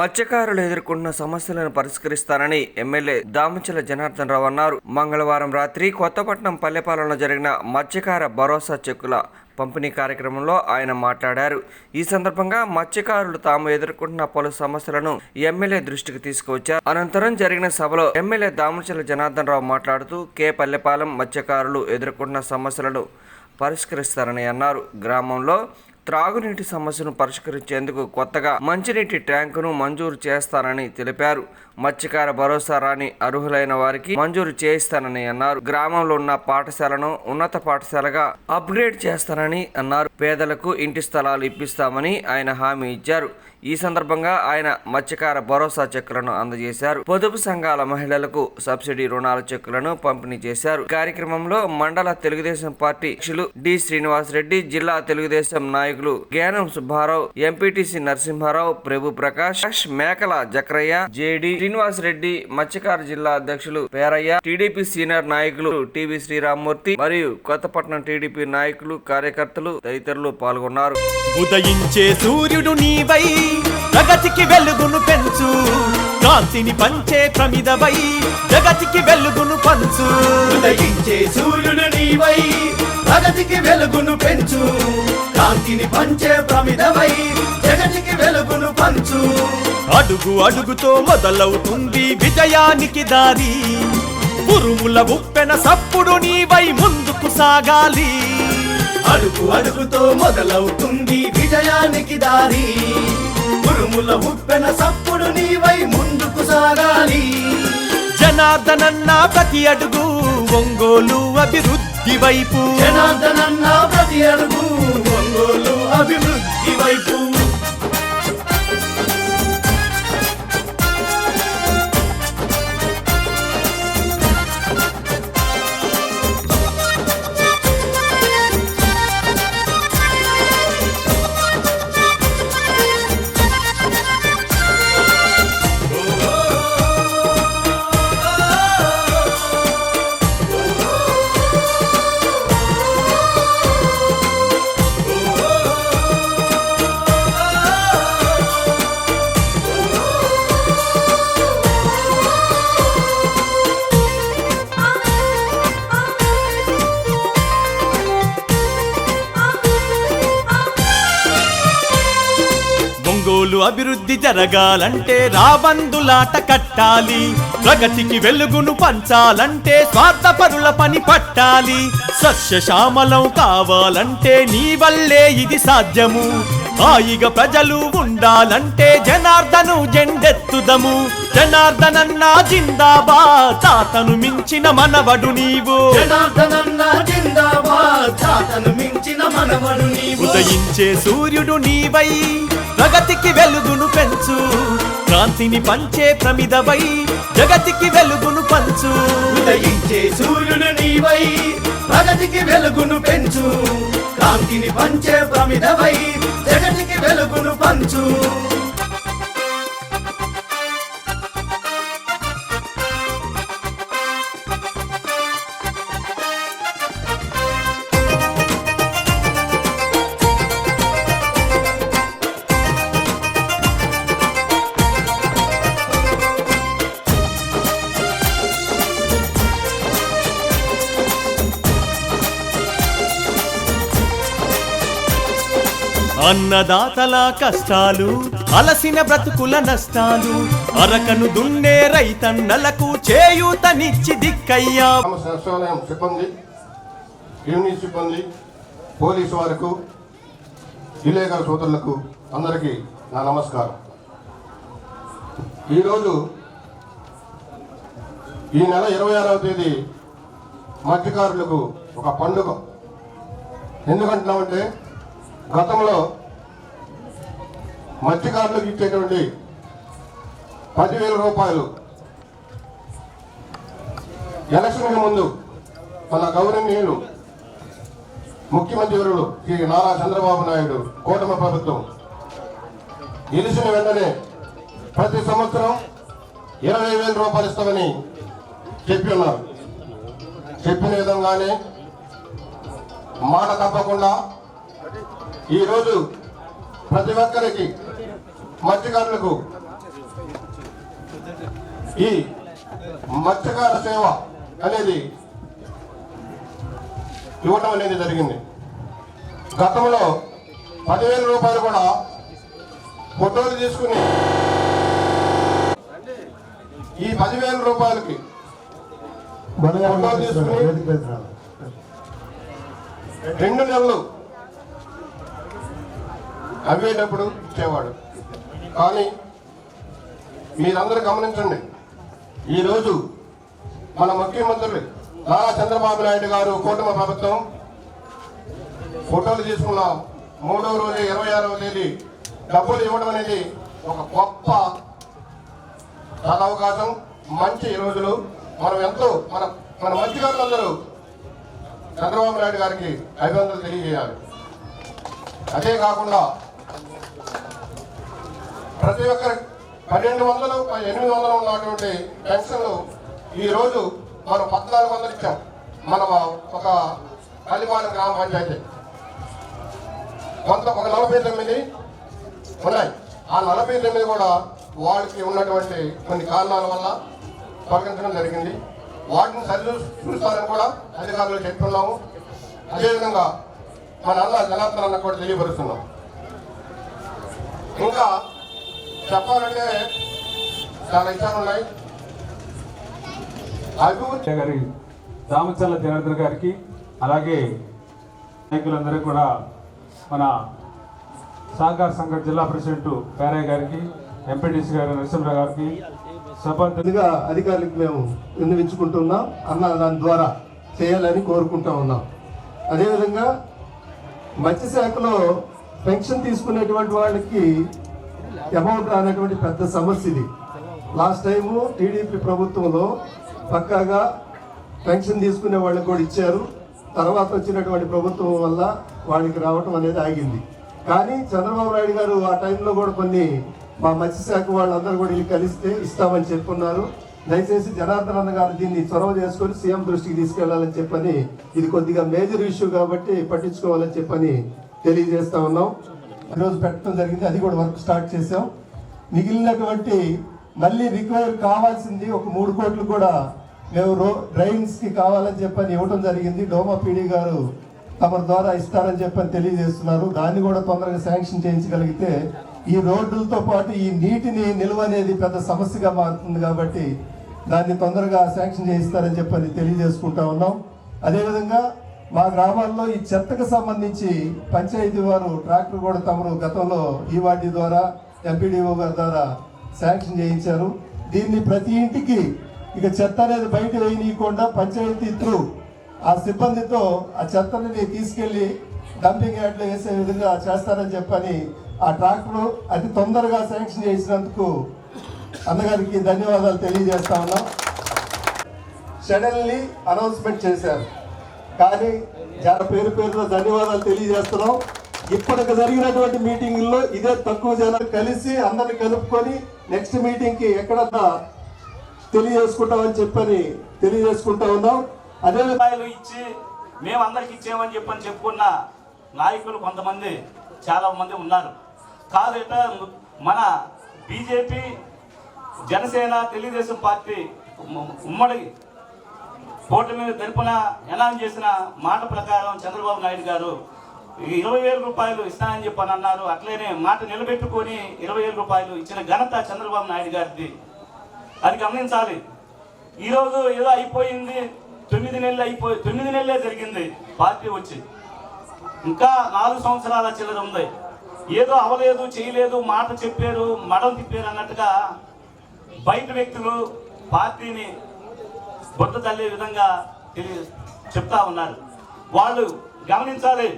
మత్స్యకారులు ఎదుర్కొంటున్న సమస్యలను పరిష్కరిస్తారని ఎమ్మెల్యే దామచల జనార్దన్ రావు అన్నారు. మంగళవారం రాత్రి కొత్తపట్నం పల్లెపాలెంలో జరిగిన మత్స్యకార భరోసా చెక్కుల పంపిణీ కార్యక్రమంలో ఆయన మాట్లాడారు. ఈ సందర్భంగా మత్స్యకారులు తాము ఎదుర్కొంటున్న పలు సమస్యలను ఎమ్మెల్యే దృష్టికి తీసుకువచ్చారు. అనంతరం జరిగిన సభలో ఎమ్మెల్యే దామచల జనార్దన్ రావు మాట్లాడుతూ కే పల్లెపాలెం మత్స్యకారులు ఎదుర్కొంటున్న సమస్యలను పరిష్కరిస్తారని అన్నారు. గ్రామంలో త్రాగునీటి సమస్యను పరిష్కరించేందుకు కొత్తగా మంచినీటి ట్యాంకును మంజూరు చేస్తానని తెలిపారు. మత్స్యకార భరోసా రాని అర్హులైన వారికి మంజూరు చేయిస్తానని అన్నారు. గ్రామంలో ఉన్న పాఠశాలను ఉన్నత పాఠశాలగా అప్గ్రేడ్ చేస్తానని అన్నారు. పేదలకు ఇంటి స్థలాలు ఇప్పిస్తామని ఆయన హామీ ఇచ్చారు. ఈ సందర్భంగా ఆయన మత్స్యకార భరోసా చెక్కులను అందజేశారు. పొదుపు సంఘాల మహిళలకు సబ్సిడీ రుణాల చెక్కులను పంపిణీ చేశారు. కార్యక్రమంలో మండల తెలుగుదేశం పార్టీ అధ్యక్షులు డి శ్రీనివాస్ రెడ్డి జిల్లా తెలుగుదేశం నాయకులు జ్ఞానం సుబ్బారావు ఎంపీటీసీ నరసింహారావు ప్రభు ప్రకాష్ మేకల జక్రయ్య జేడి శ్రీనివాస్ రెడ్డి మత్స్యకార జిల్లా అధ్యక్షులు పేరయ్య టీడీపీ సీనియర్ నాయకులు టివి శ్రీరామ్మూర్తి మరియు కొత్తపట్నం టీడీపీ నాయకులు కార్యకర్తలు తదితరులు పాల్గొన్నారు. ఉదయించే సూర్యుడు నీవై ప్రగతికి వెలుగును పెంచు. కాంతిని పంచే ప్రమిదవై జగతికి వెలుగును పంచు. ఉదయించే సూర్యుడు నీవై ప్రగతికి వెలుగును పెంచు. కాంతిని పంచే ప్రమిదవై జగతికి వెలుగును పంచు. అడుగు అడుగుతో మొదలవుతుంది విజయానికి దారి. ఉరుముల ఉప్పెన సప్పుడు నీవై ముందుకు సాగాలి. అడుగు అడుగుతో మొదలవుతుంది విజయానికి దారి. ఉరుముల ఉప్పెన సప్పుడు నీవై ముందుకు సాగాలి. జనార్దనన్న ప్రతి అడుగు ఒంగోలు అభివృద్ధి వైపు. జనార్దనన్న ప్రతి అడుగు ఒంగోలు అభివృద్ధి వైపు. ఒంగోలు అభివృద్ధి జరగాలంటే రాబందులాట కట్టాలి. ప్రగతికి వెలుగును పంచాలంటే స్వార్థపరుల పని పట్టాలి. సస్యశ్యామలం కావాలంటే నీ వల్లే ఇది సాధ్యము. హాయిగా ప్రజలు ఉండాలంటే జనార్దను జెండెత్తుదము. జనార్దనన్న జిందాబా తాతను మించిన మనవడు నీవు. జనార్దనన్న జిందాబాద్ తాతను మించిన మనవడు నీవు. ఉదయించే సూర్యుడు నీవై ప్రగతికి వెలుగును పెంచు. కాంతిని పంచే ప్రమిదవై జగతికి వెలుగును పంచు. ఉదయించే సూర్యుడు నీవై ప్రగతికి వెలుగును పెంచు. కాంతిని పంచే ప్రమిదవై జగతికి వెలుగును పంచు. అన్నదాతల కష్టాలు అలసిన బ్రతుకుల నష్టాలు అరకను దున్నే రైతన్నలకు చేయూతనిచ్చి దిక్కయ్యా. సచివాలయం సిబ్బంది యూనిట్ సిబ్బంది పోలీసు వారికి ఇల్లేగల సోదరులకు అందరికీ నా నమస్కారం. ఈరోజు ఈ నెల ఇరవై ఆరవ తేదీ మత్స్యకారులకు ఒక పండుగ. ఎందుకంటున్నామంటే గతంలో మత్స్యకారులకు ఇచ్చేటువంటి పదివేల రూపాయలు. ఎలక్షన్ ముందు మన గౌరవనీయులు ముఖ్యమంత్రివరుడు శ్రీ నారా చంద్రబాబు నాయుడు కూటమి ప్రభుత్వం గెలిచిన వెంటనే ప్రతి సంవత్సరం ఇరవై వేల రూపాయలు ఇస్తామని చెప్పి ఉన్నారు. చెప్పిన విధంగానే మాట తప్పకుండా ఈరోజు ప్రతి ఒక్కరికి మత్స్యకారులకు. ఈ మత్స్యకార సేవ అనేది ఇవ్వటం అనేది జరిగింది. గతంలో పదివేల రూపాయలు కూడా ఫోటోలు తీసుకుని ఈ పదివేల రూపాయలకి ఫోటోలు తీసుకుని రెండు నెలలు అవ్వేటప్పుడు ఇచ్చేవాడు. కానీ మీరందరూ గమనించండి. ఈరోజు మన ముఖ్యమంత్రి నారా చంద్రబాబు నాయుడు గారు కూటమి ప్రభుత్వం ఫోటోలు తీసుకున్న మూడవ రోజు ఇరవై ఆరవ తేదీ డబ్బులు ఇవ్వడం అనేది ఒక గొప్ప సదవకాశం మంచి రోజులు. మనం ఎంతో మన మన మంత్రిగారులందరూ చంద్రబాబు నాయుడు గారికి అభివందనలు తెలియజేయాలి. అదే కాకుండా ప్రతి ఒక్కరి పన్నెండు వందలు ఎనిమిది వందలు ఉన్నటువంటి పెన్షన్లు ఈరోజు మనం పద్నాలుగు వందలు ఇచ్చాం మన ఒక పల్లిపాలెం గ్రామ పంచాయతీ. కొంత ఒక నలభై తొమ్మిది ఉన్నాయి. ఆ నలభై తొమ్మిది కూడా వాళ్ళకి ఉన్నటువంటి కొన్ని కారణాల వల్ల తొలగించడం జరిగింది. వాటిని సరి చూస్తారని కూడా అధికారులు చెప్తున్నాము. అదేవిధంగా మన అన్న జనార్దన్ అన్న కూడా తెలియపరుస్తున్నాం. ఇంకా చెప్పాలంటే చాలా విషయాలు ఉన్నాయి. అభివృద్ధి గారి రామచల్ల జనార్దన్ గారికి అలాగే నాయకులందరూ కూడా మన సహకార సంఘ జిల్లా ప్రెసిడెంట్ పేరయ్య గారికి ఎంపీటీసీ గారి నరసింహరావు గారికి సభ ముందుగా అధికారులకు మేము విన్నవించుకుంటున్నాం. అన్న దాని ద్వారా చేయాలని కోరుకుంటా ఉన్నాం. అదేవిధంగా మత్స్యశాఖలో పెన్షన్ తీసుకునేటువంటి వాళ్ళకి అమౌంట్ అనేటువంటి పెద్ద సమస్య ఇది లాస్ట్ టైము టీడీపీ ప్రభుత్వంలో పక్కాగా పెన్షన్ తీసుకునే వాళ్ళకి కూడా ఇచ్చారు. తర్వాత వచ్చినటువంటి ప్రభుత్వం వల్ల వాళ్ళకి రావటం అనేది ఆగింది. కానీ చంద్రబాబు నాయుడు గారు ఆ టైంలో కూడా కొన్ని మా మత్స్యశాఖ వాళ్ళందరూ కూడా వీళ్ళు కలిస్తే ఇస్తామని చెప్పున్నారు. దయచేసి జనార్దన్ అన్న గారు దీన్ని చొరవ చేసుకొని సీఎం దృష్టికి తీసుకెళ్ళాలని చెప్పని ఇది కొద్దిగా మేజర్ ఇష్యూ కాబట్టి పట్టించుకోవాలని చెప్పని తెలియజేస్తా ఉన్నాం. ఈరోజు పెట్టడం జరిగింది. అది కూడా వర్క్ స్టార్ట్ చేసాం మిగిలినటువంటి మళ్ళీ రిక్వైర్ కావాల్సింది ఒక మూడు కోట్లు కూడా మేము రో డ్రైన్స్కి కావాలని చెప్పని ఇవ్వడం జరిగింది. డోమా పీడీ గారు తమ ద్వారా ఇస్తారని చెప్పని తెలియజేస్తున్నారు. దాన్ని కూడా తొందరగా శాంక్షన్ చేయించగలిగితే ఈ రోడ్లతో పాటు ఈ నీటిని నిల్వ అనేది పెద్ద సమస్యగా మారుతుంది కాబట్టి దాన్ని తొందరగా శాంక్షన్ చేయిస్తారని చెప్పని తెలియజేసుకుంటా ఉన్నాం. అదేవిధంగా మా గ్రామాల్లో ఈ చెత్తకు సంబంధించి పంచాయతీ వారు ట్రాక్టర్ కూడా తమరు గతంలో ఈ వాటి ద్వారా ఎంపీడీఓ గారి ద్వారా శాంక్షన్ చేయించారు. దీన్ని ప్రతి ఇంటికి ఇక చెత్త అనేది బయట వేయనీయకుండా పంచాయతీ త్రూ ఆ సిబ్బందితో ఆ చెత్తని తీసుకెళ్ళి డంపింగ్ యార్డ్లో వేసే విధంగా చేస్తారని చెప్పని ఆ ట్రాక్టర్ అతి తొందరగా శాంక్షన్ చేసినందుకు అన్నగారికి ధన్యవాదాలు తెలియజేస్తా ఉన్నాం. సడన్లీ అనౌన్స్మెంట్ చేశారు. కానీ చాలా పేరు పేరున ధన్యవాదాలు తెలియజేస్తున్నాం. ఇప్పటికి జరిగినటువంటి మీటింగుల్లో ఇదే తక్కువ జనాలు కలిసి అందరిని కలుపుకొని నెక్స్ట్ మీటింగ్కి ఎక్కడన్నా తెలియజేసుకుంటామని చెప్పని తెలియజేసుకుంటా ఉన్నాం. అదే రూపాయలు ఇచ్చి మేము అందరికి ఇచ్చేమని చెప్పని చెప్పుకున్న నాయకులు కొంతమంది చాలా మంది ఉన్నారు. కాదు మన బీజేపీ జనసేన తెలుగుదేశం పార్టీ ఉమ్మడి కూటమి తరపున ఎలా చేసిన మాట ప్రకారం చంద్రబాబు నాయుడు గారు ఇరవై వేల రూపాయలు ఇస్తానని చెప్పని అన్నారు. అట్లనే మాట నిలబెట్టుకొని ఇరవై వేల రూపాయలు ఇచ్చిన ఘనత చంద్రబాబు నాయుడు గారిది. అది గమనించాలి. ఈరోజు ఏదో అయిపోయింది తొమ్మిది నెలలు అయిపోయి తొమ్మిది నెలలే జరిగింది పార్టీ వచ్చి. ఇంకా నాలుగు సంవత్సరాల చిల్లర ఉంది. ఏదో అవలేదు చేయలేదు మాట చెప్పారు మడం తిప్పారు అన్నట్టుగా బయట వ్యక్తులు పార్టీని బొట్టు తల్లే విధంగా తెలియ చెప్తా ఉన్నారు. వాళ్ళు గమనించాలి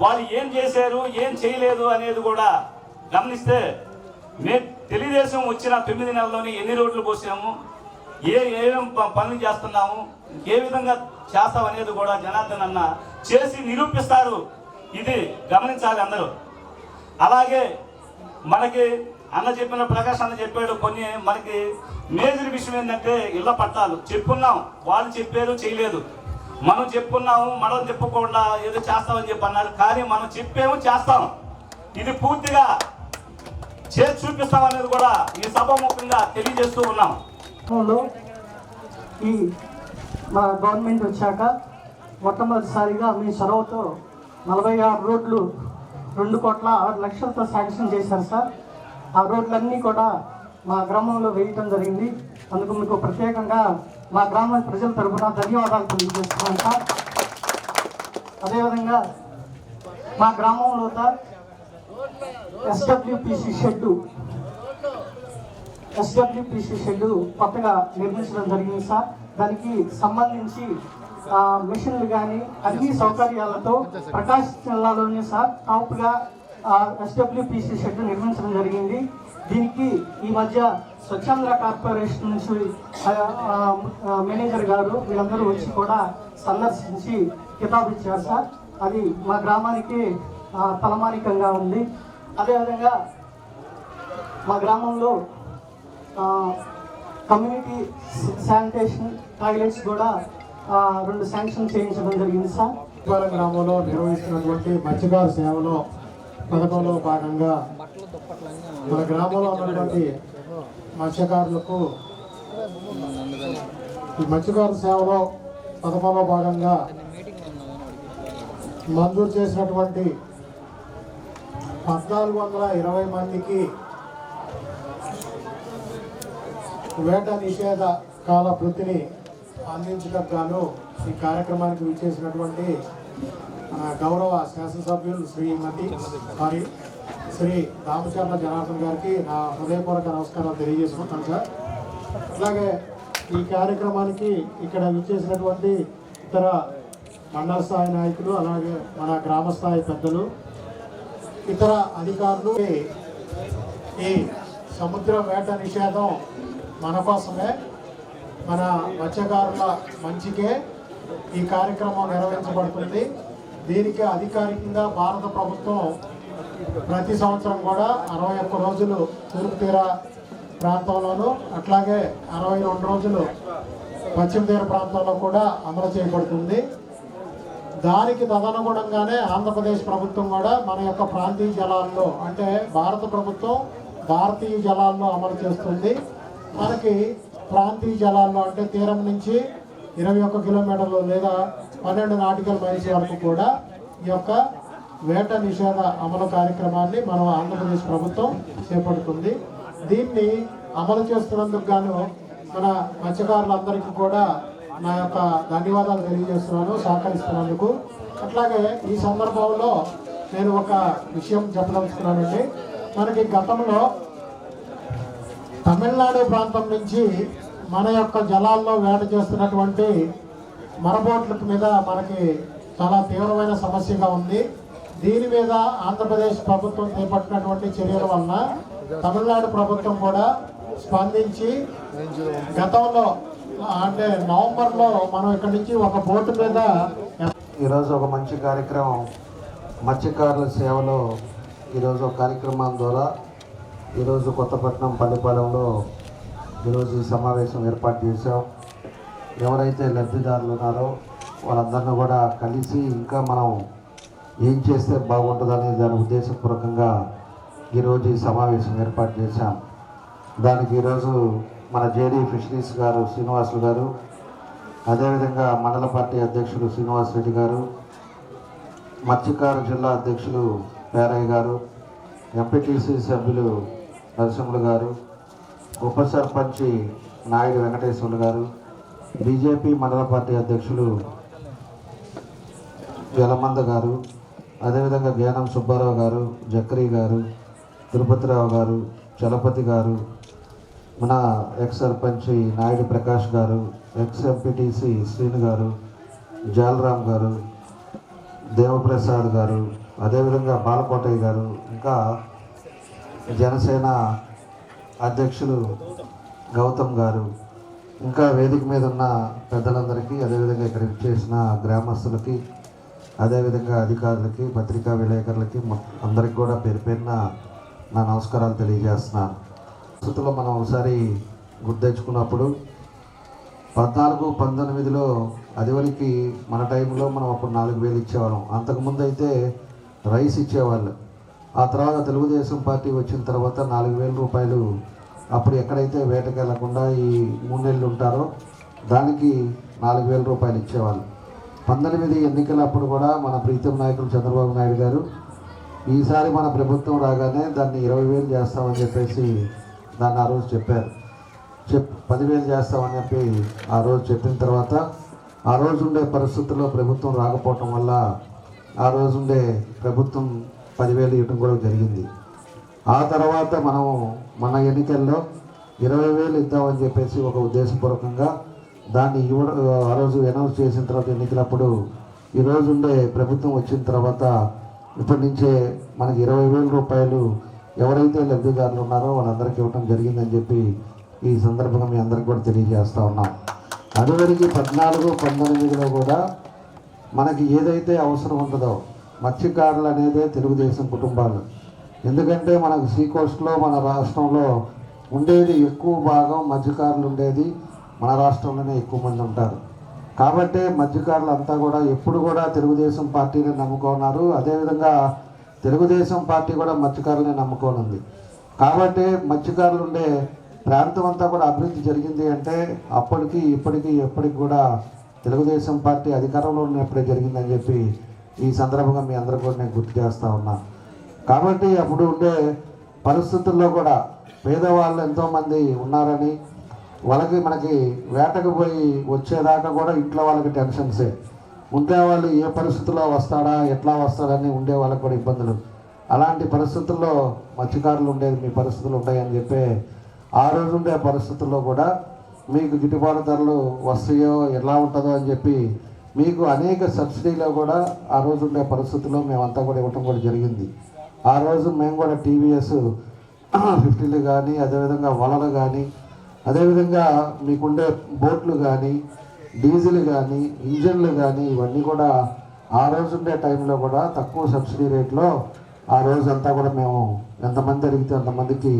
వాళ్ళు ఏం చేశారు ఏం చేయలేదు అనేది కూడా గమనిస్తే మే తెలుగుదేశం వచ్చిన తొమ్మిది నెలల్లోని ఎన్ని రోడ్లు పోసాము ఏ ఏమేం ప- పనులు చేస్తున్నాము ఏ విధంగా చేస్తాం అనేది కూడా జనార్దన్ అన్న చేసి నిరూపిస్తారు. ఇది గమనించాలి అందరూ. అలాగే మనకి అన్న చెప్పిన ప్రకాష్ అన్న చెప్పాడు కొన్ని మనకి మేజర్ విషయం ఏంటంటే ఇళ్ళ పట్టాలు. చెప్పున్నాం. వాళ్ళు చెప్పారు చేయలేదు. మనం చెప్పున్నాము మనం చెప్పకుండా ఏదో చేస్తామని చెప్పి అన్నారు. కానీ మనం చెప్పేమో చేస్తాం. ఇది పూర్తిగా చేసి చూపిస్తాం అనేది కూడా ఈ సభాముఖంగా తెలియజేస్తూ ఉన్నాం. ఈ మా గవర్నమెంట్ వచ్చాక మొట్టమొదటిసారిగా మీ చొరవతో నలభై ఆరు రోడ్లు రెండు కోట్ల ఆరు లక్షలతో శాంక్షన్ చేశారు సార్. ఆ రోడ్లన్నీ కూడా మా గ్రామంలో వేయటం జరిగింది. అందుకు మీకు ప్రత్యేకంగా మా గ్రామ ప్రజల తరఫున ధన్యవాదాలు తెలియజేస్తున్నాను సార్. అదేవిధంగా మా గ్రామంలో sir SWPC shed SWPC shed కొత్తగా నిర్మించడం జరిగింది సార్. దానికి సంబంధించి మిషన్లు కానీ అన్ని సౌకర్యాలతో ప్రకాశ్ జిల్లాలోనే సార్. టాప్గా ఎస్డబ్ల్యూపిసి షెడ్ నిర్మించడం జరిగింది. దీనికి ఈ మధ్య స్వచ్ఛంద్ర కార్పొరేషన్ నుంచి మేనేజర్ గారు వీళ్ళందరూ వచ్చి కూడా సందర్శించి కితాబు ఇచ్చారు సార్. అది మా గ్రామానికి తలమానికంగా ఉంది. అదేవిధంగా మా గ్రామంలో కమ్యూనిటీ శానిటేషన్ టాయిలెట్స్ కూడా రెండు శాంక్షన్ చేయించడం జరిగింది సార్. గ్రామంలో నిర్వహిస్తున్నటువంటి మత్స్యకార సేవలో పథకంలో భాగంగా మన గ్రామంలో ఉన్నటువంటి మత్స్యకారులకు ఈ మత్స్యకార సేవలో పథకంలో భాగంగా మంజూరు చేసినటువంటి పద్నాలుగు వందల ఇరవై మందికి వేట నిషేధ కాల వృత్తిని అందించడం గాను ఈ కార్యక్రమానికి విచ్చేసినటువంటి గౌరవ శాసనసభ్యులు శ్రీమతి మరి శ్రీ రామచంద్ర జనార్దన్ గారికి నా హృదయపూర్వక నమస్కారాలు తెలియజేసుకుంటాను సార్. అలాగే ఈ కార్యక్రమానికి ఇక్కడ విచ్చేసినటువంటి ఇతర మండల స్థాయి నాయకులు అలాగే మన గ్రామ స్థాయి పెద్దలు ఇతర అధికారులు ఈ సముద్ర వేట నిషేధం మన కోసమే మన మత్స్యకారుల మంచికే ఈ కార్యక్రమం నిర్వహించబడుతుంది. దీనికి అధికారికంగా భారత ప్రభుత్వం ప్రతి సంవత్సరం కూడా అరవై ఒక్క రోజులు తూర్పు తీర ప్రాంతంలోనూ అట్లాగే అరవై రెండు రోజులు పశ్చిమ తీర ప్రాంతంలో కూడా అమలు చేయబడుతుంది. దానికి తదనుగుణంగానే ఆంధ్రప్రదేశ్ ప్రభుత్వం కూడా మన యొక్క ప్రాంతీయ జలాల్లో అంటే భారత ప్రభుత్వం భారతీయ జలాల్లో అమలు చేస్తుంది. మనకి ప్రాంతీయ జలాల్లో అంటే తీరం నుంచి ఇరవై ఒక్క కిలోమీటర్లు లేదా పన్నెండు నాటికల్ మైల్స్ వరకు కూడా ఈ యొక్క వేట నిషేధ అమలు కార్యక్రమాన్ని మనం ఆంధ్రప్రదేశ్ ప్రభుత్వం చేపడుతుంది. దీన్ని అమలు చేస్తున్నందుకు గాను మన మత్స్యకారులందరికీ కూడా నా యొక్క ధన్యవాదాలు తెలియజేస్తున్నాను సహకరిస్తున్నందుకు. అట్లాగే ఈ సందర్భంలో నేను ఒక విషయం చెప్పదలుచుకున్నానండి. మనకి గతంలో తమిళనాడు ప్రాంతం నుంచి మన యొక్క జలాల్లో వేట చేస్తున్నటువంటి మరబోట్ల మీద మనకి చాలా తీవ్రమైన సమస్యగా ఉంది. దీని మీద ఆంధ్రప్రదేశ్ ప్రభుత్వం చేపట్టినటువంటి చర్యల వలన తమిళనాడు ప్రభుత్వం కూడా స్పందించి గతంలో అంటే నవంబర్లో మనం ఇక్కడ నుంచి ఒక బోటు మీద ఈరోజు ఒక మంచి కార్యక్రమం మత్స్యకారుల సేవలో ఈరోజు ఒక కార్యక్రమం ద్వారా ఈరోజు కొత్తపట్నం పల్లెపాలెంలో ఈరోజు ఈ సమావేశం ఏర్పాటు చేశాం. ఎవరైతే లబ్ధిదారులు ఉన్నారో వాళ్ళందరినీ కూడా కలిసి ఇంకా మనం ఏం చేస్తే బాగుంటుందనే దాని ఉద్దేశపూర్వకంగా ఈరోజు ఈ సమావేశం ఏర్పాటు చేశాం. దానికి ఈరోజు మన జేడీ ఫిషరీస్ గారు శ్రీనివాసులు గారు అదేవిధంగా మండల పార్టీ అధ్యక్షులు శ్రీనివాస్ రెడ్డి గారు మత్స్యకారు జిల్లా అధ్యక్షులు పేరయ్య గారు ఎంపీటీసీ సభ్యులు నరసింహులు గారు ఉప సర్పంచి నాయుడు వెంకటేశ్వర్లు గారు బీజేపీ మండల పార్టీ అధ్యక్షులు జలమంద గారు అదేవిధంగా జ్ఞానం సుబ్బారావు గారు జక్రీ గారు తిరుపతిరావు గారు చలపతి గారు మన ఎక్స్ సర్పంచి నాయుడు ప్రకాష్ గారు ఎక్స్ ఎంపీటీసీ శ్రీను గారు జాలరామ్ గారు దేవప్రసాద్ గారు అదేవిధంగా బాలకోటయ్య గారు ఇంకా జనసేన అధ్యక్షులు గౌతమ్ గారు ఇంకా వేదిక మీద ఉన్న పెద్దలందరికీ అదేవిధంగా ఇక్కడ చేసిన గ్రామస్తులకి అదేవిధంగా అధికారులకి పత్రికా విలేకరులకి అందరికి కూడా పేరు పేరున నా నమస్కారాలు తెలియజేస్తున్నాను. ప్రస్తుతంలో మనం ఒకసారి గుర్తెచ్చుకున్నప్పుడు పద్నాలుగు పంతొమ్మిదిలో అదివరికి మన టైంలో మనం అప్పుడు నాలుగు వేలు ఇచ్చేవాళ్ళం. అంతకుముందు అయితే రైస్ ఇచ్చేవాళ్ళు. ఆ తర్వాత తెలుగుదేశం పార్టీ వచ్చిన తర్వాత నాలుగు వేల రూపాయలు అప్పుడు ఎక్కడైతే వేటకి వెళ్ళకుండా ఈ మూడు నెలలు ఉంటారో దానికి నాలుగు వేల రూపాయలు ఇచ్చేవాళ్ళు. పంతొమ్మిది ఎన్నికలప్పుడు కూడా మన ప్రీతం నాయకులు చంద్రబాబు నాయుడు గారు ఈసారి మన ప్రభుత్వం రాగానే దాన్ని ఇరవై వేలు చేస్తామని చెప్పేసి దాన్ని ఆ రోజు చెప్పారు. చెప్ పదివేలు చేస్తామని చెప్పి ఆ రోజు చెప్పిన తర్వాత ఆ రోజు ఉండే పరిస్థితుల్లో ప్రభుత్వం రాకపోవటం వల్ల ఆ రోజుండే ప్రభుత్వం పదివేలు ఇవ్వడం కూడా జరిగింది. ఆ తర్వాత మనం మన ఎన్నికల్లో ఇరవై వేలు ఇద్దామని చెప్పేసి ఒక ఉద్దేశపూర్వకంగా దాన్ని ఇవ్వడం ఆ రోజు అనౌన్స్ చేసిన తర్వాత ఎన్నికలప్పుడు ఈరోజు ఉండే ప్రభుత్వం వచ్చిన తర్వాత ఇప్పటి నుంచే మనకి ఇరవై వేల రూపాయలు ఎవరైతే లబ్ధిదారులు ఉన్నారో వాళ్ళందరికీ ఇవ్వటం జరిగిందని చెప్పి ఈ సందర్భంగా మీ అందరికి కూడా తెలియజేస్తూ ఉన్నాం. అదివరకు పద్నాలుగు పంతొమ్మిదిలో కూడా మనకి ఏదైతే అవసరం ఉంటుందో మత్స్యకారులు అనేదే తెలుగుదేశం కుటుంబాలు. ఎందుకంటే మనకు సీ కోస్ట్లో మన రాష్ట్రంలో ఉండేది ఎక్కువ భాగం మత్స్యకారులు ఉండేది. మన రాష్ట్రంలోనే ఎక్కువ మంది ఉంటారు. కాబట్టి మత్స్యకారులు అంతా కూడా ఎప్పుడు కూడా తెలుగుదేశం పార్టీని నమ్ముకున్నారు. అదేవిధంగా తెలుగుదేశం పార్టీ కూడా మత్స్యకారులని నమ్ముకోనుంది. కాబట్టి మత్స్యకారులు ఉండే ప్రాంతం అంతా కూడా అభివృద్ధి జరిగింది అంటే అప్పటికి ఇప్పటికీ ఎప్పటికి కూడా తెలుగుదేశం పార్టీ అధికారంలో ఉన్నప్పుడే జరిగిందని చెప్పి ఈ సందర్భంగా మీ అందరూ కూడా నేను గుర్తు చేస్తా ఉన్నా. కాబట్టి అప్పుడు ఉండే పరిస్థితుల్లో కూడా పేదవాళ్ళు ఎంతోమంది ఉన్నారని వాళ్ళకి మనకి వేటకు పోయి వచ్చేదాకా కూడా ఇంట్లో వాళ్ళకి టెన్షన్సే. ఉంటే వాళ్ళు ఏ పరిస్థితుల్లో వస్తాడా ఎట్లా వస్తాడని ఉండే వాళ్ళకి కూడా ఇబ్బందులు. అలాంటి పరిస్థితుల్లో మత్స్యకారులు ఉండేది మీ పరిస్థితులు ఉంటాయని చెప్పి ఆ రోజు ఉండే పరిస్థితుల్లో కూడా మీకు గిట్టుబాటు ధరలు వస్తాయో ఎలా ఉంటుందో అని చెప్పి మీకు అనేక సబ్సిడీలో కూడా ఆ రోజు ఉండే పరిస్థితుల్లో మేమంతా కూడా ఇవ్వటం కూడా జరిగింది. ఆ రోజు మేము కూడా టీవీఎస్ ఫిఫ్టీలు కానీ అదేవిధంగా వలలు కానీ అదేవిధంగా మీకుండే బోట్లు కానీ డీజిల్ కానీ ఇంజన్లు కానీ ఇవన్నీ కూడా ఆ రోజు ఉండే టైంలో కూడా తక్కువ సబ్సిడీ రేట్లో ఆ రోజు అంతా కూడా మేము ఎంతమంది అడిగితే అంతమందికి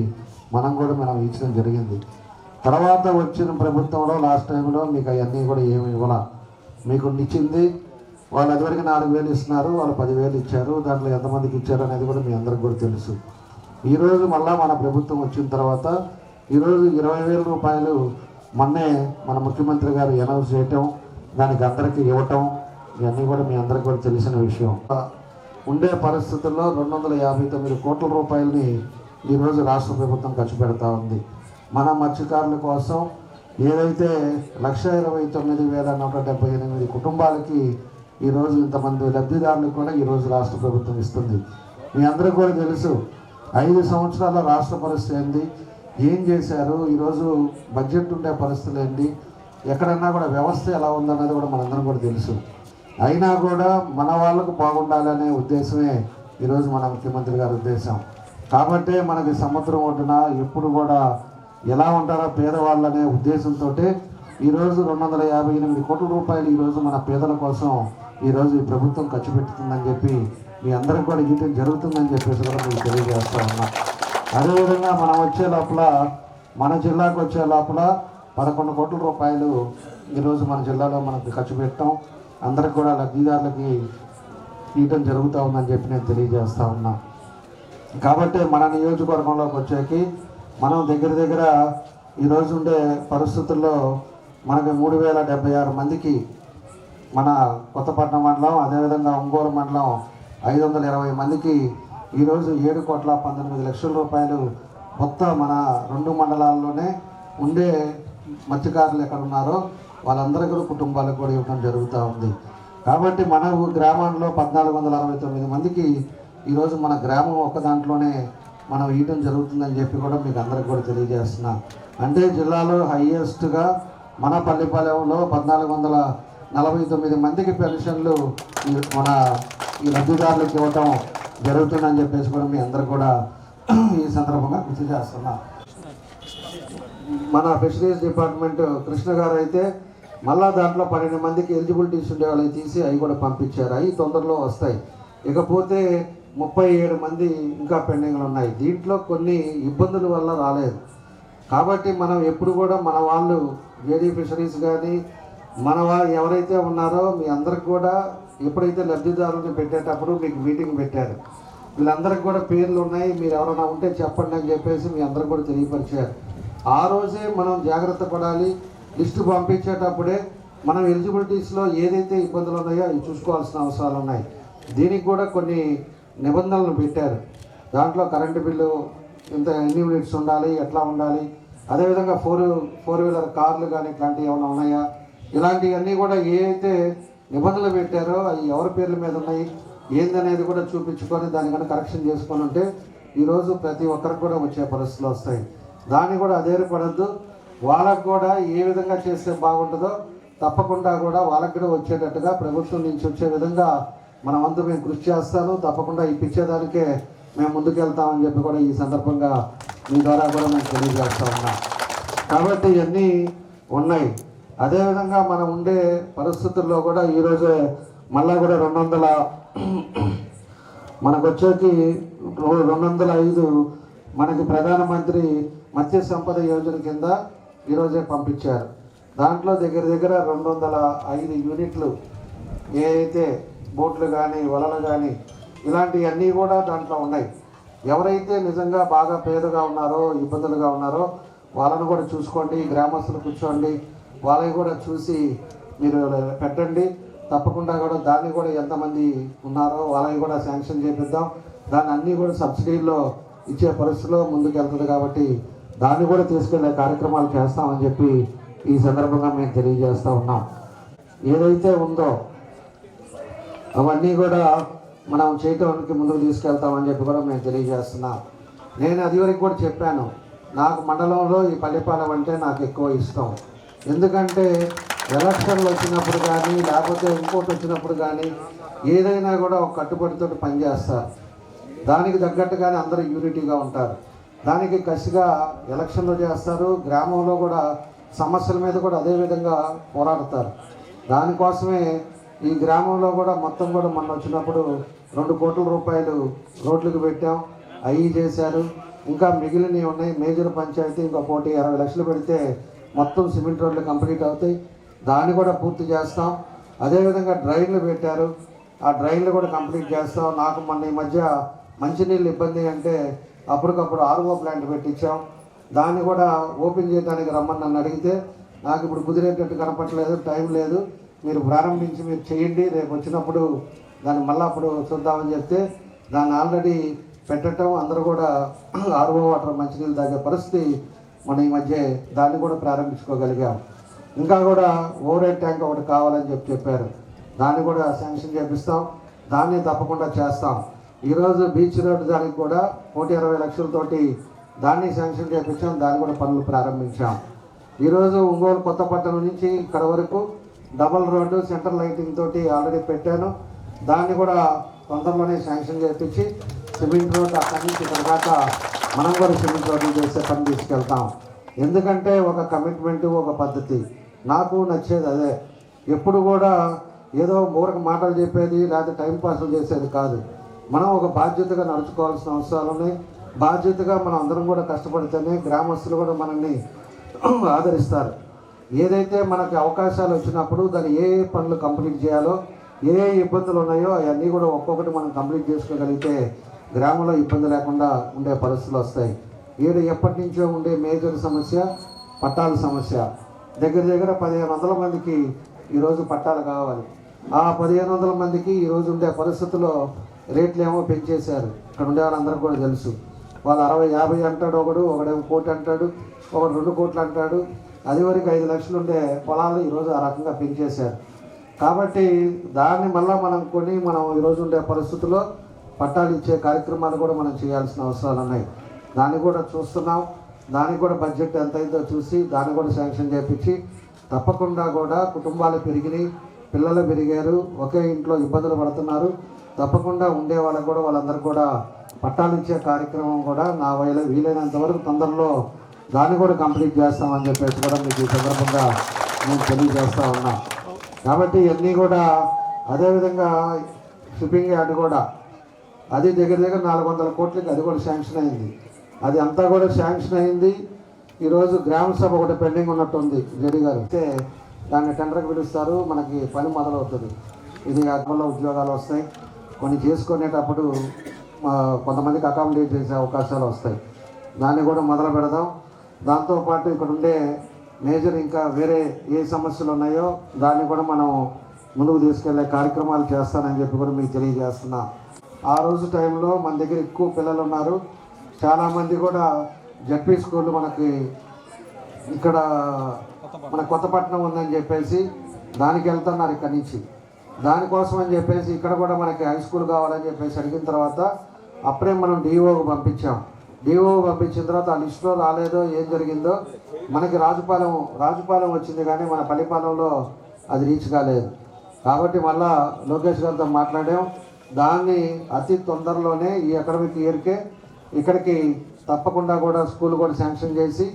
మనం కూడా మనం ఇచ్చడం జరిగింది. తర్వాత వచ్చిన ప్రభుత్వంలో లాస్ట్ టైంలో మీకు అవన్నీ కూడా ఏమి ఇవ్వాల. మీకు నిచ్చింది వాళ్ళు అదివరకు నాలుగు వేలు ఇస్తున్నారు? వాళ్ళు పదివేలు ఇచ్చారు. దాంట్లో ఎంతమందికి ఇచ్చారు అనేది కూడా మీ అందరికి కూడా తెలుసు. ఈరోజు మళ్ళా మన ప్రభుత్వం వచ్చిన తర్వాత ఈరోజు ఇరవై వేల రూపాయలు మొన్నే మన ముఖ్యమంత్రి గారు అనౌన్స్ చేయటం దానికి అందరికీ ఇవ్వటం ఇవన్నీ కూడా మీ అందరికి కూడా తెలిసిన విషయం. ఉండే పరిస్థితుల్లో రెండు వందల యాభై తొమ్మిది కోట్ల రూపాయలని ఈరోజు రాష్ట్ర ప్రభుత్వం ఖర్చు పెడతా ఉంది. మన మత్స్యకారుల కోసం ఏదైతే లక్ష ఇరవై తొమ్మిది వేల నూట డెబ్బై ఎనిమిది కుటుంబాలకి ఈరోజు ఇంతమంది లబ్ధిదారులకు కూడా ఈరోజు రాష్ట్ర ప్రభుత్వం ఇస్తుంది. మీ అందరూ కూడా తెలుసు ఐదు సంవత్సరాల రాష్ట్ర పరిస్థితి ఏంది? ఏం చేశారు? ఈరోజు బడ్జెట్ ఉండే పరిస్థితులు ఏంటి ఎక్కడన్నా కూడా వ్యవస్థ ఎలా ఉందన్నది కూడా మనందరం కూడా తెలుసు. అయినా కూడా మన వాళ్ళకు బాగుండాలనే ఉద్దేశమే ఈరోజు మన ముఖ్యమంత్రి గారి ఉద్దేశం. కాబట్టి మనకి సముద్రం ఒడ్డున ఎప్పుడు కూడా ఎలా ఉంటారో పేదవాళ్ళనే ఉద్దేశంతో ఈరోజు రెండు వందల యాభై ఎనిమిది కోట్ల రూపాయలు ఈరోజు మన పేదల కోసం ఈరోజు ఈ ప్రభుత్వం ఖర్చు పెడుతుందని చెప్పి మీ అందరికి కూడా ఇవ్వడం జరుగుతుందని చెప్పేసి కూడా మీకు తెలియజేస్తా ఉన్నా. అదేవిధంగా మనం వచ్చే లోపల మన జిల్లాకు వచ్చే లోపల పదకొండు కోట్ల రూపాయలు ఈరోజు మన జిల్లాలో మనకు ఖర్చు పెట్టాం. అందరికి కూడా లబ్ధిదారులకి ఇవ్వడం జరుగుతూ ఉందని చెప్పి నేను తెలియజేస్తా ఉన్నా. కాబట్టి మన నియోజకవర్గంలోకి వచ్చాకి మనం దగ్గర దగ్గర ఈరోజు ఉండే పరిస్థితుల్లో మనకి మూడు వేల డెబ్బై ఆరు మందికి మన కొత్తపట్నం మండలం అదేవిధంగా ఒంగోలు మండలం ఐదు వందల ఇరవై మందికి ఈరోజు ఏడు కోట్ల పంతొమ్మిది లక్షల రూపాయలు మొత్తం మన రెండు మండలాల్లోనే ఉండే మత్స్యకారులు ఎక్కడ ఉన్నారో వాళ్ళందరికీ కూడా కుటుంబాలకు కూడా ఇవ్వడం జరుగుతూ ఉంది. కాబట్టి మన గ్రామంలో పద్నాలుగు వందల అరవై తొమ్మిది మందికి ఈరోజు మన గ్రామం ఒక దాంట్లోనే మనం ఇవ్వడం జరుగుతుందని చెప్పి కూడా మీకు అందరికి కూడా తెలియజేస్తున్నా. అంటే జిల్లాలో హైయెస్ట్గా మన పల్లిపాలెంలో పద్నాలుగు వందల నలభై తొమ్మిది మందికి పెన్షన్లు మన ఈ లబ్ధిదారులకు ఇవ్వటం జరుగుతుందని చెప్పేసి కూడా మీ అందరు కూడా ఈ సందర్భంగా గుర్తు చేస్తున్నా. మన ఫిషరీస్ డిపార్ట్మెంట్ కృష్ణ గారు అయితే మళ్ళా దాంట్లో పన్నెండు మందికి ఎలిజిబిలిటీస్ ఉండే వాళ్ళకి తీసి అవి కూడా పంపించారు. అవి తొందరలో వస్తాయి. ఇకపోతే ముప్పై ఏడు మంది ఇంకా పెండింగ్లు ఉన్నాయి. దీంట్లో కొన్ని ఇబ్బందుల వల్ల రాలేదు. కాబట్టి మనం ఎప్పుడు కూడా మన వాళ్ళు జేడీ ఫిషరీస్ కానీ మన ఎవరైతే ఉన్నారో మీ అందరికి కూడా ఎప్పుడైతే లబ్ధిదారులను పెట్టేటప్పుడు మీకు మీటింగ్ పెట్టారు వీళ్ళందరికి కూడా పేర్లు ఉన్నాయి. మీరు ఎవరైనా ఉంటే చెప్పండి అని చెప్పేసి మీ అందరికి కూడా తెలియపరిచారు. ఆ రోజే మనం జాగ్రత్త పడాలి. లిస్టు పంపించేటప్పుడే మనం ఎలిజిబిలిటీస్లో ఏదైతే ఇబ్బందులు ఉన్నాయో అవి చూసుకోవాల్సిన అవసరాలు ఉన్నాయి. దీనికి కూడా కొన్ని నిబంధనలు పెట్టారు. దాంట్లో కరెంటు బిల్లు ఇంత ఎన్ని యూనిట్స్ ఉండాలి ఎట్లా ఉండాలి అదేవిధంగా ఫోర్ ఫోర్ వీలర్ కార్లు కానీ ఇట్లాంటివి ఏమైనా ఉన్నాయా? ఇలాంటివన్నీ కూడా ఏ నిబంధనలు పెట్టారో అవి ఎవరి పేర్ల మీద ఉన్నాయి ఏందనేది కూడా చూపించుకొని దానికన్నా కరెక్షన్ చేసుకొని ఉంటే ఈరోజు ప్రతి ఒక్కరికి కూడా వచ్చే పరిస్థితులు వస్తాయి. దాన్ని కూడా అధైర్యపడద్దు వాళ్ళకు కూడా ఏ విధంగా చేస్తే బాగుంటుందో తప్పకుండా కూడా వాళ్ళకి కూడా వచ్చేటట్టుగా ప్రభుత్వం నుంచి వచ్చే విధంగా మన వంతు మేము కృషి చేస్తాను తప్పకుండా ఇప్పించేదానికే మేము ముందుకెళ్తామని చెప్పి కూడా ఈ సందర్భంగా మీ ద్వారా కూడా మేము తెలియజేస్తా ఉన్నాం. కాబట్టి ఇవన్నీ ఉన్నాయి. అదేవిధంగా మనం ఉండే పరిస్థితుల్లో కూడా ఈరోజే మళ్ళా కూడా రెండు వందల మనకు వచ్చేకి రెండు వందల ఐదు మనకి ప్రధానమంత్రి మత్స్య సంపద యోజన కింద ఈరోజే పంపించారు. దాంట్లో దగ్గర దగ్గర రెండు వందల ఐదు యూనిట్లు ఏదైతే బోట్లు కానీ వలలు కానీ ఇలాంటివన్నీ కూడా దాంట్లో ఉన్నాయి. ఎవరైతే నిజంగా బాగా పేదగా ఉన్నారో ఇబ్బందులుగా ఉన్నారో వాళ్ళను కూడా చూసుకోండి గ్రామస్తులు కూర్చోండి వాళ్ళని కూడా చూసి మీరు పెట్టండి. తప్పకుండా కూడా దాన్ని కూడా ఎంతమంది ఉన్నారో వాళ్ళని కూడా శాంక్షన్ చేపిద్దాం. దాన్ని అన్నీ కూడా సబ్సిడీల్లో ఇచ్చే పరిస్థితిలో ముందుకు వెళ్తుంది కాబట్టి దాన్ని కూడా తీసుకెళ్ళే కార్యక్రమాలు చేస్తామని చెప్పి ఈ సందర్భంగా మేము తెలియజేస్తూ ఉన్నాం. ఏదైతే ఉందో అవన్నీ కూడా మనం చేయటానికి ముందుకు తీసుకెళ్తామని చెప్పి కూడా మేము తెలియజేస్తున్నాం. నేను అది వరకు కూడా చెప్పాను. నాకు మండలంలో ఈ పల్లెపాలెం అంటే నాకు ఎక్కువ ఇష్టం. ఎందుకంటే ఎలక్షన్లు వచ్చినప్పుడు కానీ లేకపోతే ఇంకోటి వచ్చినప్పుడు కానీ ఏదైనా కూడా ఒక కట్టుబడితో పనిచేస్తారు. దానికి తగ్గట్టుగానే అందరూ యూనిటీగా ఉంటారు. దానికి కసిగా ఎలక్షన్లు చేస్తారు. గ్రామంలో కూడా సమస్యల మీద కూడా అదే విధంగా పోరాడతారు. దానికోసమే ఈ గ్రామంలో కూడా మొత్తం కూడా మొన్న వచ్చినప్పుడు రెండు కోట్ల రూపాయలు రోడ్లకు పెట్టాం. అవి చేశారు. ఇంకా మిగిలినవి ఉన్నాయి. మేజర్ పంచాయతీ ఇంకో కోటి అరవై లక్షలు పెడితే మొత్తం సిమెంట్ రోడ్లు కంప్లీట్ అవుతాయి. దాన్ని కూడా పూర్తి చేస్తాం. అదేవిధంగా డ్రైన్లు పెట్టారు. ఆ డ్రైన్లు కూడా కంప్లీట్ చేస్తాం. నాకు మొన్న ఈ మధ్య మంచినీళ్ళు ఇబ్బంది అంటే అప్పటికప్పుడు ఆర్ఓ ప్లాంట్ పెట్టించాం. దాన్ని కూడా ఓపెన్ చేయడానికి రమ్మని నన్ను అడిగితే నాకు ఇప్పుడు కుదిరేటట్టు కనపట్లేదు టైం లేదు. మీరు ప్రారంభించి మీరు చేయండి. రేపు వచ్చినప్పుడు దాన్ని మళ్ళీ అప్పుడు చూద్దామని చెప్తే దాన్ని ఆల్రెడీ పెట్టడం అందరూ కూడా ఆర్ఓ వాటర్ మంచినీళ్ళు తాగే పరిస్థితి మన ఈ మధ్య దాన్ని కూడా ప్రారంభించుకోగలిగాం. ఇంకా కూడా ఓవర్ ట్యాంక్ ఒకటి కావాలని చెప్పి చెప్పారు. దాన్ని కూడా శాంక్షన్ చేపిస్తాం. దాన్ని తప్పకుండా చేస్తాం. ఈరోజు బీచ్ రోడ్డు దానికి కూడా కోటి ఇరవై లక్షలతోటి దాన్ని శాంక్షన్ చేపించాం. దాన్ని కూడా పనులు ప్రారంభించాం. ఈరోజు ఒంగోలు కొత్తపట్టణం నుంచి ఇక్కడ వరకు డబల్ రోడ్డు సెంటర్ లైటింగ్ తోటి ఆల్రెడీ పెట్టాను. దాన్ని కూడా తొందరలోనే శాంక్షన్ చేపించి సిమెంట్ రోడ్ అక్కడి నుంచి తర్వాత మనం కూడా సిమెంట్ రోడ్డు చేసే పని తీసుకెళ్తాం. ఎందుకంటే ఒక కమిట్మెంట్ ఒక పద్ధతి. నాకు నచ్చేది అదే. ఎప్పుడు కూడా ఏదో ఊరక మాటలు చెప్పేది లేకపోతే టైం పాస్లు చేసేది కాదు. మనం ఒక బాధ్యతగా నడుచుకోవాల్సిన అవసరాలు ఉన్నాయి. బాధ్యతగా మనం అందరం కూడా కష్టపడితేనే గ్రామస్తులు కూడా మనల్ని ఆదరిస్తారు. ఏదైతే మనకి అవకాశాలు వచ్చినప్పుడు దాన్ని ఏ ఏ పనులు కంప్లీట్ చేయాలో ఏ ఏ ఇబ్బందులు ఉన్నాయో అవన్నీ కూడా ఒక్కొక్కటి మనం కంప్లీట్ చేసుకోగలిగితే గ్రామంలో ఇబ్బంది లేకుండా ఉండే పరిస్థితులు వస్తాయి. ఏడు ఎప్పటి నుంచో ఉండే మేజర్ సమస్య పట్టాల సమస్య. దగ్గర దగ్గర పదిహేను వందల మందికి ఈరోజు పట్టాలు కావాలి. ఆ పదిహేను వందల మందికి ఈరోజు ఉండే పరిస్థితుల్లో రేట్లు ఏమో పెంచేశారు. ఇక్కడ ఉండే వాళ్ళందరికీ కూడా తెలుసు. వాళ్ళు అరవై యాభై అంటాడు ఒకడు ఒకడేమో కోటి అంటాడు ఒకడు రెండు కోట్లు అంటాడు. అది వరకు ఐదు లక్షలు ఉండే పొలాలు ఈరోజు ఆ రకంగా పెంచేశారు. కాబట్టి దాన్ని మళ్ళీ మనం కొని మనం ఈరోజు ఉండే పరిస్థితుల్లో పట్టాలు ఇచ్చే కార్యక్రమాలు కూడా మనం చేయాల్సిన అవసరాలు ఉన్నాయి. దాన్ని కూడా చూస్తున్నాం. దానికి కూడా బడ్జెట్ ఎంత అయిందో చూసి దాన్ని కూడా శాంక్షన్ చేపించి తప్పకుండా కూడా కుటుంబాలు పెరిగినాయి. పిల్లలు పెరిగారు. ఒకే ఇంట్లో ఇబ్బందులు పడుతున్నారు. తప్పకుండా ఉండే వాళ్ళకు కూడా వాళ్ళందరూ కూడా పట్టాలు ఇచ్చే కార్యక్రమం కూడా నా వయలో వీలైనంత వరకు తొందరలో దాన్ని కూడా కంప్లీట్ చేస్తామని చెప్పేసి కూడా మీకు ఈ సందర్భంగా నేను తెలియజేస్తూ ఉన్నా. కాబట్టి ఇవన్నీ కూడా అదేవిధంగా షిప్పింగ్ యార్డ్ కూడా అది దగ్గర దగ్గర నాలుగు వందల కోట్లకి అది కూడా శాంక్షన్ అయింది. అది అంతా కూడా శాంక్షన్ అయింది. ఈరోజు గ్రామ సభ ఒకటి పెండింగ్ ఉన్నట్టుంది జడి గారు. అయితే దాన్ని టెండర్కి పిలుస్తారు. మనకి పని మొదలవుతుంది. ఇది అక్కడ ఉద్యోగాలు వస్తాయి. కొన్ని చేసుకునేటప్పుడు కొంతమందికి అకామిడేట్ చేసే అవకాశాలు వస్తాయి. దాన్ని కూడా మొదలు పెడదాం. దాంతోపాటు ఇక్కడ ఉండే మేజర్ ఇంకా వేరే ఏ సమస్యలు ఉన్నాయో దాన్ని కూడా మనం ముందుకు తీసుకెళ్ళే కార్యక్రమాలు చేస్తానని చెప్పి కూడా మీకు తెలియజేస్తున్నాను ఆ రోజు టైంలో మన దగ్గర ఎక్కువ పిల్లలు ఉన్నారు. చాలామంది కూడా జడ్పీ స్కూల్ మనకి ఇక్కడ మన కొత్తపట్నం ఉందని చెప్పేసి దానికి వెళ్తున్నారు ఇక్కడి నుంచి. దానికోసం అని చెప్పేసి ఇక్కడ కూడా మనకి హై స్కూల్ కావాలని చెప్పేసి అడిగిన తర్వాత అప్పుడే మనం డిఓకు పంపించాం. డిఓ పంపించిన తర్వాత ఆ లిస్టులో రాలేదో ఏం జరిగిందో మనకి రాజుపాలెం రాజుపాలెం వచ్చింది కానీ మన పల్లిపాలెంలో అది రీచ్ కాలేదు. కాబట్టి మళ్ళా లోకేష్ గారితో మాట్లాడాం. దాన్ని అతి తొందరలోనే ఈ అకాడమిక్ ఇయర్కే ఇక్కడికి తప్పకుండా కూడా స్కూల్ కూడా శాంక్షన్ చేసి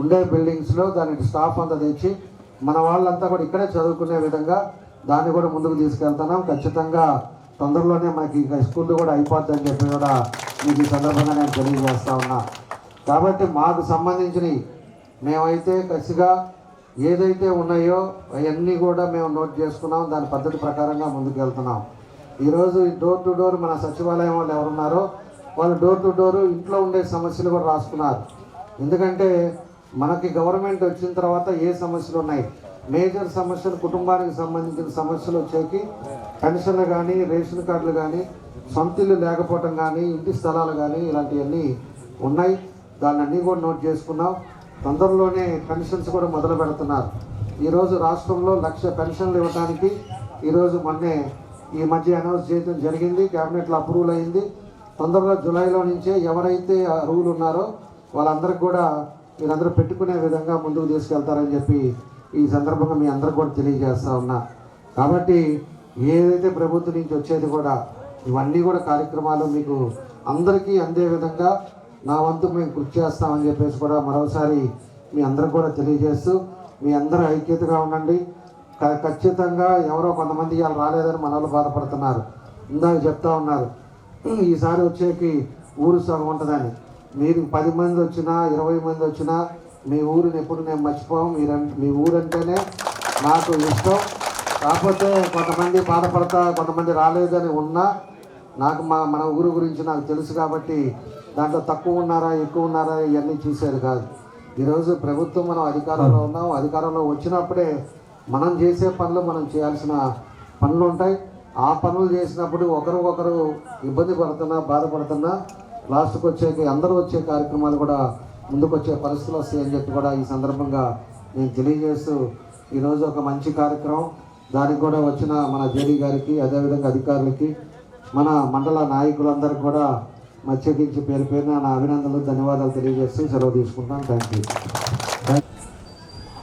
ఉండే బిల్డింగ్స్లో దానికి స్టాఫ్ అంతా తెచ్చి మన వాళ్ళంతా కూడా ఇక్కడే చదువుకునే విధంగా దాన్ని కూడా ముందుకు తీసుకెళ్తున్నాం. ఖచ్చితంగా తొందరలోనే మనకి ఇంకా స్కూల్ కూడా అయిపోద్ది అని చెప్పి కూడా మీకు ఈ సందర్భంగా నేను తెలియజేస్తా ఉన్నా. కాబట్టి మాకు సంబంధించినవి మేమైతే కసిగా ఏదైతే ఉన్నాయో అవన్నీ కూడా మేము నోట్ చేసుకున్నాం. దాని పద్ధతి ప్రకారంగా ముందుకు వెళ్తున్నాం. ఈరోజు డోర్ టు డోర్ మన సచివాలయం వాళ్ళు ఎవరున్నారో వాళ్ళు డోర్ టు డోర్ ఇంట్లో ఉండే సమస్యలు కూడా రాసుకున్నారు. ఎందుకంటే మనకి గవర్నమెంట్ వచ్చిన తర్వాత ఏ సమస్యలు ఉన్నాయి? మేజర్ సమస్యలు కుటుంబానికి సంబంధించిన సమస్యలు వచ్చేకి పెన్షన్లు కానీ రేషన్ కార్డులు కానీ సొంత ఇల్లు లేకపోవటం కానీ ఇంటి స్థలాలు కానీ ఇలాంటివన్నీ ఉన్నాయి. దాన్ని అన్నీ కూడా నోట్ చేసుకున్నాం. తొందరలోనే పెన్షన్స్ కూడా మొదలు పెడుతున్నారు. ఈరోజు రాష్ట్రంలో లక్ష పెన్షన్లు ఇవ్వడానికి ఈరోజు మొన్నే ఈ మధ్య అనౌన్స్ చేయడం జరిగింది క్యాబినెట్లో అప్రూవల్ అయింది. తొందరగా జూలైలో నుంచే ఎవరైతే అర్హులు ఉన్నారో వాళ్ళందరికీ కూడా మీరందరూ పెట్టుకునే విధంగా ముందుకు తీసుకెళ్తారని చెప్పి ఈ సందర్భంగా మీ అందరికి కూడా తెలియజేస్తా ఉన్నా. కాబట్టి ఏదైతే ప్రభుత్వం నుంచి వచ్చేది కూడా ఇవన్నీ కూడా కార్యక్రమాలు మీకు అందరికీ అందే విధంగా నా వంతు మేము కృషి చేస్తామని చెప్పేసి కూడా మరోసారి మీ అందరికి కూడా తెలియజేస్తూ మీ అందరూ ఐక్యతగా ఉండండి. ఖచ్చితంగా ఎవరో కొంతమంది ఇవాళ రాలేదని మన వాళ్ళు బాధపడుతున్నారు. ఇందాక చెప్తా ఉన్నారు. ఈసారి వచ్చేకి ఊరు సగం ఉంటుందని. మీరు పది మంది వచ్చినా ఇరవై మంది వచ్చినా మీ ఊరిని ఎప్పుడు నేను మర్చిపోము. మీరు మీ ఊరంటేనే నాకు ఇష్టం. కాకపోతే కొంతమంది బాధపడతా కొంతమంది రాలేదని ఉన్నా నాకు మా మన ఊరు గురించి నాకు తెలుసు కాబట్టి దాంట్లో తక్కువ ఉన్నారా ఎక్కువ ఉన్నారా ఇవన్నీ చూసేది కాదు. ఈరోజు ప్రభుత్వం మనం అధికారంలో ఉన్నాం. అధికారంలో వచ్చినప్పుడే మనం చేసే పనులు మనం చేయాల్సిన పనులు ఉంటాయి. ఆ పనులు చేసినప్పుడు ఒకరు ఒకరు ఇబ్బంది పడుతున్నా బాధపడుతున్నా లాస్ట్కి వచ్చే అందరూ వచ్చే కార్యక్రమాలు కూడా ముందుకు వచ్చే పరిస్థితులు వస్తాయని చెప్పి కూడా ఈ సందర్భంగా నేను తెలియజేస్తూ ఈరోజు ఒక మంచి కార్యక్రమం. దానికి కూడా వచ్చిన మన జేడీ గారికి అదేవిధంగా అధికారులకి మన మండల నాయకులందరికీ కూడా మత్స్యకించి పేరు పేరున నా అభినందనలు ధన్యవాదాలు తెలియజేస్తూ సెలవు తీసుకుంటాను థ్యాంక్ యూ